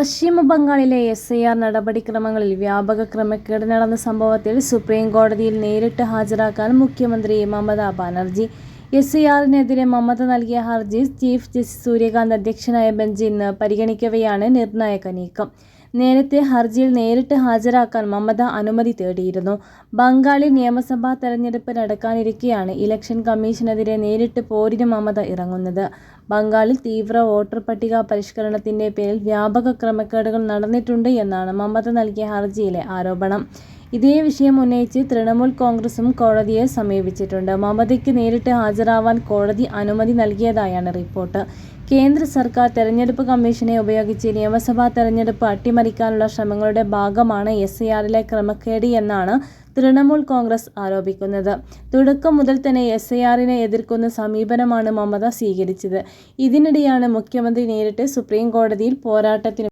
പശ്ചിമ ബംഗാളിലെ S I R നടപടിക്രമങ്ങളിൽ വ്യാപക ക്രമക്കേട് നടന്ന സംഭവത്തിൽ സുപ്രീം കോടതിയിൽ നേരിട്ട് ഹാജരാക്കാൻ മുഖ്യമന്ത്രി മമതാ ബാനർജി. എസ് ഐ ആറിനെതിരെ മമത നൽകിയ ഹർജി ചീഫ് ജസ്റ്റിസ് സൂര്യകാന്ത് അധ്യക്ഷനായ ബെഞ്ച് ഇന്ന് പരിഗണിക്കവെയാണ് നിർണായക നീക്കം. നേരത്തെ ഹർജിയിൽ നേരിട്ട് ഹാജരാക്കാൻ മമത അനുമതി തേടിയിരുന്നു. ബംഗാളിൽ നിയമസഭാ തെരഞ്ഞെടുപ്പ് നടക്കാനിരിക്കെയാണ് ഇലക്ഷൻ കമ്മീഷനെതിരെ നേരിട്ട് പോരിന് മമത ഇറങ്ങുന്നത്. ബംഗാളിൽ തീവ്ര വോട്ടർ പട്ടിക പരിഷ്കരണത്തിന്റെ പേരിൽ വ്യാപക ക്രമക്കേടുകൾ നടന്നിട്ടുണ്ട് എന്നാണ് മമത നൽകിയ ഹർജിയിലെ ആരോപണം. ഇതേ വിഷയം ഉന്നയിച്ച് തൃണമൂൽ കോൺഗ്രസും കോടതിയെ സമീപിച്ചിട്ടുണ്ട്. മമതയ്ക്ക് നേരിട്ട് ഹാജരാവാൻ കോടതി അനുമതി നൽകിയതായാണ് റിപ്പോർട്ട്. കേന്ദ്ര സർക്കാർ തെരഞ്ഞെടുപ്പ് കമ്മീഷനെ ഉപയോഗിച്ച് നിയമസഭാ തെരഞ്ഞെടുപ്പ് അട്ടിമറിക്കാനുള്ള ശ്രമങ്ങളുടെ ഭാഗമാണ് എസ് ഐ ക്രമക്കേട് എന്നാണ് തൃണമൂൽ കോൺഗ്രസ് ആരോപിക്കുന്നത്. തുടക്കം മുതൽ തന്നെ എസ് ഐ ആറിനെ എതിർക്കുന്ന സമീപനമാണ് മമത സ്വീകരിച്ചത്. ഇതിനിടെയാണ് മുഖ്യമന്ത്രി നേരിട്ട് സുപ്രീം കോടതിയിൽ പോരാട്ടത്തിന്